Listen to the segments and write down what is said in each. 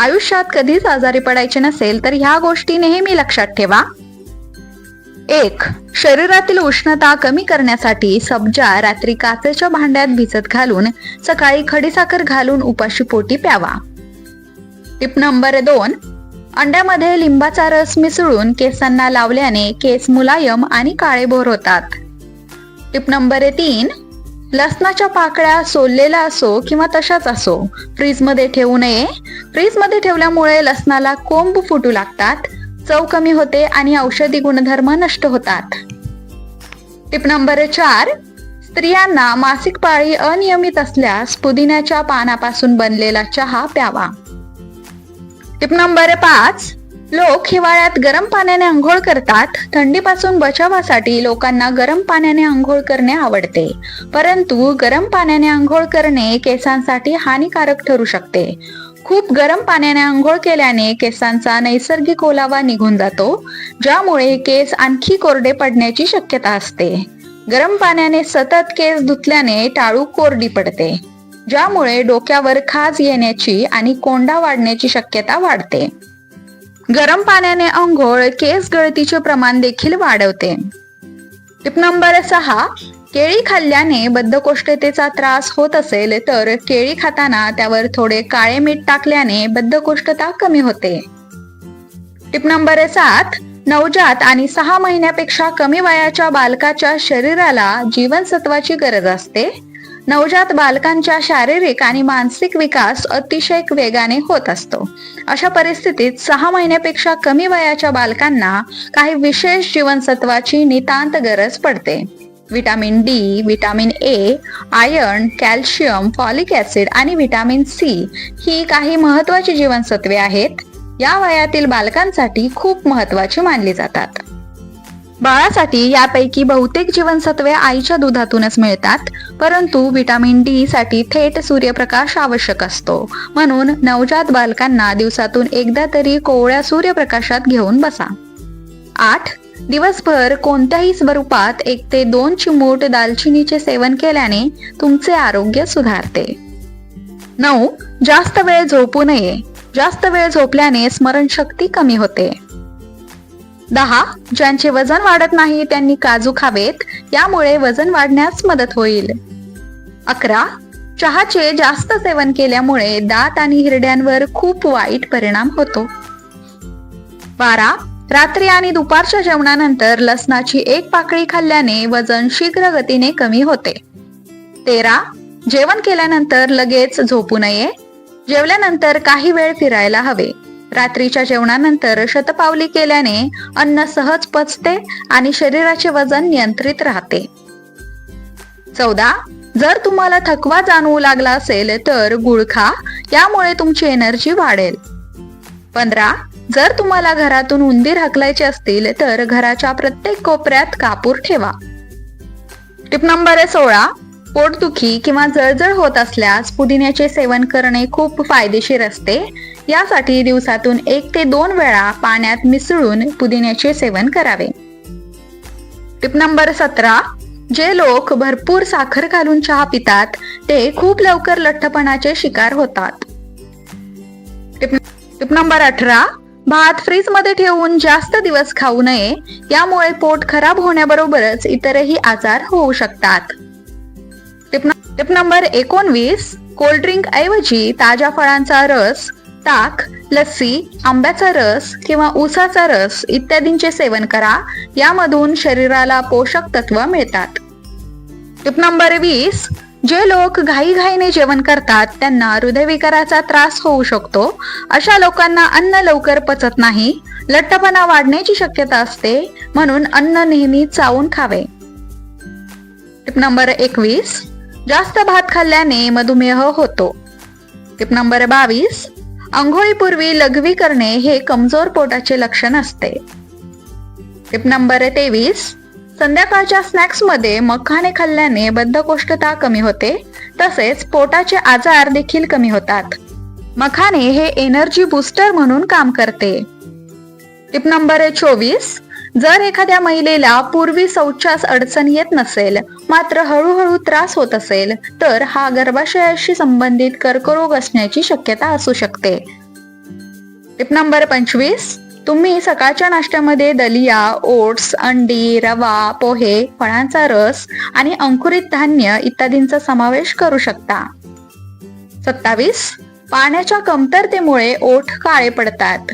आयुष्यात कधीच आजारी पडायचे नसेल तर ह्या गोष्टी नेहमी लक्षात ठेवा. एक शरीरातील उष्णता कमी करण्यासाठी सब्जा रात्री काचेच्या भांड्यात भिजत घालून सकाळी खडीसाखर घालून उपाशी पोटी प्यावा. टिप नंबर दोन अंड्यामध्ये लिंबाचा रस मिसळून केसांना लावल्याने केस मुलायम आणि काळेभोर होतात. टिप नंबर तीन लसणाच्या पाकळ्या सोललेला असो किंवा तशाच असो फ्रीजमध्ये ठेवू नये. फ्रीजमध्ये ठेवल्यामुळे लसणाला कोंब फुटू लागतात चव कमी होते आणि औषधी गुणधर्म नष्ट होतात. टिप नंबर चार स्त्रियांना मासिक पाळी अनियमित असल्यास पुदिन्याच्या पानापासून बनलेला चहा प्यावा. टिप नंबर पाच लोक हिवाळ्यात गरम पाण्याने आंघोळ करतात थंडीपासून बचावासाठी लोकांना गरम पाण्याने आंघोळ करणे आवडते. परंतु गरम पाण्याने आंघोळ करणे केसांसाठी हानिकारक ठरू शकते. खूप गरम पाण्याने आंघोळ केल्याने केसांचा नैसर्गिक ओलावा निघून जातो ज्यामुळे केस आणखी कोरडे पडण्याची शक्यता असते. गरम पाण्याने सतत केस धुतल्याने टाळू कोरडी पडते ज्यामुळे डोक्यावर खाज येण्याची आणि कोंडा वाढण्याची शक्यता वाढते. गरम पाण्याने आंघोळ केस गळतीचे प्रमाण देखील वाढवते. टिप नंबर सहा केळी खाल्ल्याने बद्धकोष्ठतेचा त्रास होत असेल तर केळी खाताना त्यावर थोडे काळे मीठ टाकल्याने बद्धकोष्ठता कमी होते. टिप नंबर सात नवजात आणि सहा महिन्यापेक्षा कमी वयाच्या बालकाच्या शरीराला जीवनसत्वाची गरज असते. नवजात बालकांच्या शारीरिक आणि मानसिक विकास अतिशय वेगाने होत असतो. अशा परिस्थितीत सहा महिन्यापेक्षा कमी वयाच्या बालकांना काही विशेष जीवनसत्वाची नितांत गरज पडते. Vitamin D vitamin A iron calcium folic acid आणि विटामिन सी ही काही महत्वाची जीवनसत्वे आहेत. या वयातील बालकांसाठी खूप महत्वाची मानली जातात. बाळासाठी यापैकी बहुतेक जीवनसत्वे आईच्या दुधातूनच मिळतात परंतु व्हिटॅमिन डी साठी थेट सूर्यप्रकाश आवश्यक असतो. म्हणून नवजात बालकांना दिवसातून एकदा तरी कोवळ्या सूर्यप्रकाशात घेऊन बसा. आठ. दिवसभर कोणत्याही स्वरूपात एक ते दोन चिमूट दालचिनीचे सेवन केल्याने तुमचे आरोग्य सुधारते. नऊ. जास्त वेळ झोपू नये. जास्त वेळ झोपल्याने स्मरणशक्ती कमी होते. दहा ज्यांचे वजन वाढत नाही त्यांनी काजू खावेत यामुळे वजन वाढण्यास मदत होईल. अकरा चहाचे जास्त सेवन केल्यामुळे दात आणि हिरड्यांवर खूप वाईट परिणाम होतो. बारा रात्री आणि दुपारच्या जेवणानंतर लसणाची एक पाकळी खाल्ल्याने वजन शीघ्र गतीने कमी होते. तेरा जेवण केल्यानंतर लगेच झोपू नये जेवल्यानंतर काही वेळ फिरायला हवे. रात्रीच्या जेवणानंतर शतपावली केल्याने अन्न सहज पचते आणि शरीराचे वजन नियंत्रित राहते. चौदा जर तुम्हाला थकवा जाणवू लागला असेल तर गुळ खा यामुळे तुमची एनर्जी वाढेल. पंधरा जर तुम्हाला घरातून उंदीर हकलायचे असतील तर घराच्या प्रत्येक कोपऱ्यात कापूर ठेवा. टिप नंबर आहे सोळा पोटदुखी किंवा जळजळ होत असल्यास पुदिन्याचे सेवन करणे खूप फायदेशीर असते. यासाठी दिवसातून एक ते दोन वेळा पाण्यात मिसळून पुदिन्याचे सेवन करावे. टिप नंबर सतरा जे लोक भरपूर साखर घालून चहा पितात ते खूप लवकर लठ्ठपणाचे शिकार होतात. टिप नंबर अठरा भात फ्रीजमध्ये ठेवून जास्त दिवस खाऊ नये यामुळे पोट खराब होण्याबरोबरच इतरही आजार होऊ शकतात. टिप नंबर एकोणवीस कोल्ड्रिंक ऐवजी ताज्या फळांचा रस ताक लस्सी आंब्याचा रस किंवा ऊसाचा रस इत्यादींचे सेवन करा. यामधून शरीराला पोषक तत्व मिळतात. टिप नंबर वीस जे लोक घाईघाईने जेवण करतात त्यांना हृदयविकाराचा त्रास होऊ शकतो. अशा लोकांना अन्न लवकर पचत नाही. लठ्ठपणा वाढण्याची शक्यता असते म्हणून अन्न नेहमी चावून खावे. टिप नंबर एकवीस जास्त भात खाल्ल्याने मधुमेह होतो. टिप नंबर बावीस आंघोळीपूर्वी लघवी करणे हे कमजोर पोटाचे लक्षण असते. टिप नंबर तेवीस संध्याकाळच्या स्नॅक्समध्ये खाल्ल्याने बद्धकोष्ठता कमी होते तसेच पोटाचे आजार देखील कमी होतात. मखाने हे एनर्जी बूस्टर म्हणून काम करते. टिप नंबर चोवीस जर एखाद्या महिलेला पूर्वी शौचास अडचण येत नसेल मात्र हळूहळू त्रास होत असेल तर हा गर्भाशयाशी संबंधित कर्करोग असण्याची शक्यता असू शकते. टिप नंबर पंचवीस तुम्ही सकाळच्या नाश्त्यामध्ये दलिया ओट्स अंडी रवा पोहे फळांचा रस आणि अंकुरित धान्य इत्यादींचा समावेश करू शकता. सत्तावीस पाण्याच्या कमतरतेमुळे ओठ काळे पडतात.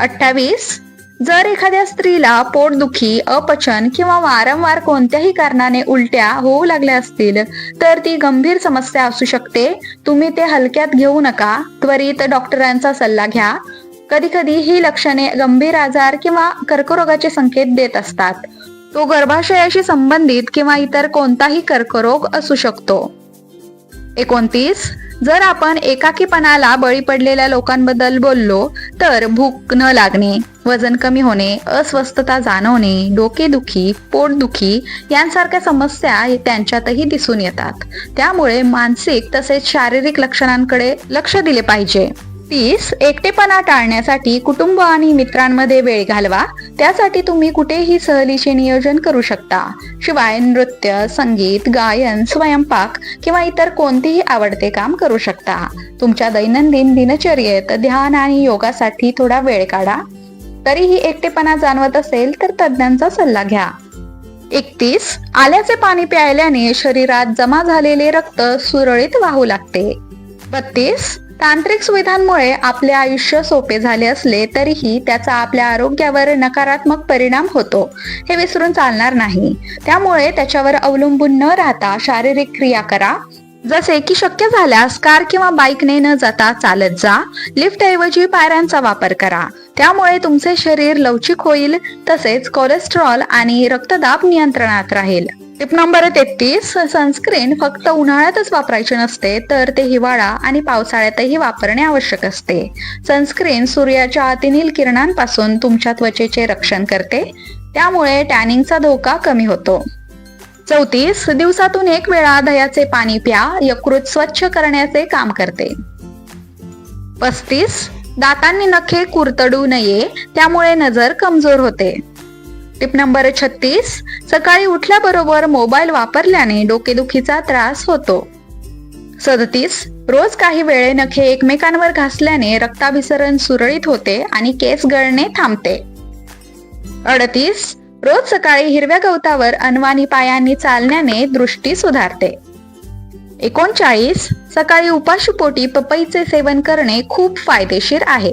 अठ्ठावीस जर एखाद्या स्त्रीला पोटदुखी अपचन किंवा वारंवार कोणत्याही कारणाने उलट्या होऊ लागल्या असतील तर ती गंभीर समस्या असू शकते. तुम्ही ते हलक्यात घेऊ नका. त्वरित डॉक्टरांचा सल्ला घ्या. कधी कधी ही लक्षणे गंभीर आजार किंवा कर्करोगाचे संकेत देत असतात. तो गर्भाशयाशी संबंधित किंवा इतर कोणताही कर्करोग असू शकतो. एकोणतीस. जर आपण एकाकीपणाला बळी पडलेल्या लोकांबद्दल बोललो तर भूक न लागणे. वजन कमी होणे अस्वस्थता जाणवणे डोकेदुखी पोटदुखी यांसारख्या समस्या त्यांच्यातही दिसून येतात. त्यामुळे मानसिक तसेच शारीरिक लक्षणांकडे लक्ष दिले पाहिजे. तीस एकटेपणा टाळण्यासाठी कुटुंब आणि मित्रांमध्ये वेळ घालवा. त्यासाठी तुम्ही कुठेही सहलीचे नियोजन करू शकता. शिवाय नृत्य संगीत गायन स्वयंपाक किंवा इतर कोणतेही आवडते काम करू शकता. तुमच्या दैनंदिन दिनचर्येत ध्यान आणि योगासाठी थोडा वेळ काढा. तरीही एकटेपणा जाणवत असेल तर तज्ज्ञांचा सल्ला घ्या. एकतीस आल्याचे पाणी प्यायल्याने शरीरात जमा झालेले रक्त सुरळीत वाहू लागते. बत्तीस तांत्रिक सुविधांमुळे आपले आयुष्य सोपे झाले असले तरीही त्याचा आपल्या आरोग्यावर नकारात्मक परिणाम होतो हे विसरून चालणार नाही. त्यामुळे त्याच्यावर अवलंबून न राहता शारीरिक क्रिया करा जसे की शक्य झाल्यास कार किंवा बाईकने न जाता चालत जा. लिफ्ट ऐवजी पायऱ्यांचा वापर करा. त्यामुळे तुमचे शरीर लवचिक होईल तसेच कोलेस्ट्रॉल आणि रक्तदाब नियंत्रणात राहील. टिप नंबर तेहतीस सनस्क्रीन फक्त उन्हाळ्यातच वापरायचे नसते तर ते हिवाळा आणि पावसाळ्यातही वापरणे आवश्यक असते. सनस्क्रीन सूर्याच्या अतिनील किरणांपासून तुमच्या त्वचेचे रक्षण करते. त्यामुळे टॅनिंगचा धोका कमी होतो. चौतीस दिवसातून एक वेळा दह्याचे पाणी प्या यकृत स्वच्छ करण्याचे काम करते. पस्तीस दातांनी नखे कुरतडू नये त्यामुळे नजर कमजोर होते. टिप नंबर छत्तीस सकाळी उठल्याबरोबर मोबाईल वापरल्याने डोकेदुखीचा त्रास होतो. सदतीस रोज काही वेळे नखे एकमेकांवर घासल्याने रक्ताभिसरण सुरळीत होते आणि केस गळणे थांबते. अडतीस रोज सकाळी हिरव्या गवतावर अनवाणी पायांनी चालण्याने दृष्टी सुधारते. एकोणचाळीस सकाळी उपाशीपोटी पपईचे सेवन करणे खूप फायदेशीर आहे.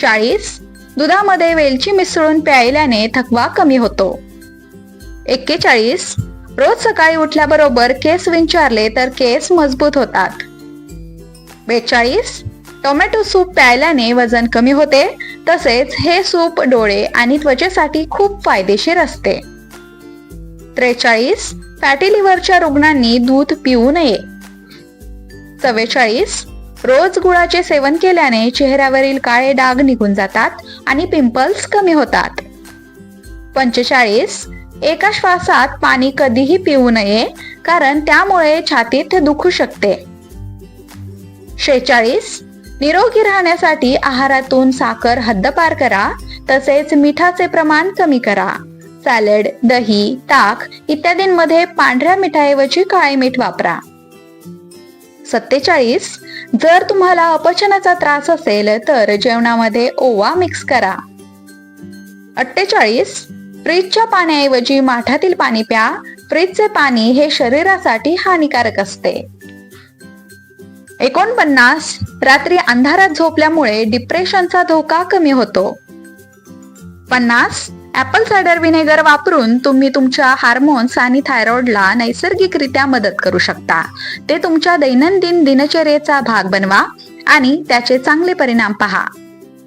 चाळीस दुधामध्ये वेलची मिसळून प्यायल्याने थकवा कमी होतो. एक्केचाळीस रोज सकाळी उठल्याबरोबर केस विंचारले तर केस मजबूत होतात. बेचाळीस टोमॅटो सूप प्यायल्याने वजन कमी होते तसेच हे सूप डोळे आणि त्वचेसाठी खूप फायदेशीर असते. त्रेचाळीस फॅटी लिव्हरच्या रुग्णांनी दूध पिऊ नये. चव्वेचाळीस रोज गुळाचे सेवन केल्याने चेहऱ्यावरील काळे डाग निघून जातात आणि पिंपल्स कमी होतात. पंचेचाळीस एका श्वासात पाणी कधीही पिऊ नये कारण त्यामुळे छातीत दुखू शकते. शेचाळीस निरोगी राहण्यासाठी आहारातून साखर हद्दपार करा तसेच मिठाचे प्रमाण कमी करा. सॅलड दही ताक इत्यादींमध्ये पांढऱ्या मिठाऐवजी काळे मीठ वापरा. सत्तेचाळीस. जर तुम्हाला अपचनाचा त्रास असेल तर जेवणामध्ये ओवा मिक्स करा. अठ्ठेचाळीस. फ्रीजच्या पाण्याऐवजी माठातील पाणी प्या. फ्रीजचे पाणी हे शरीरासाठी हानिकारक असते. एकोणपन्नास रात्री अंधारात झोपल्यामुळे डिप्रेशनचा धोका कमी होतो. पन्नास ऍपल सायडर व्हिनेगर वापरून तुम्ही तुमच्या हार्मोन्स आणि थायरॉइडला नैसर्गिकरित्या मदत करू शकता. ते तुमच्या दैनंदिन दिनचर्येचा भाग बनवा आणि त्याचे चांगले परिणाम पहा.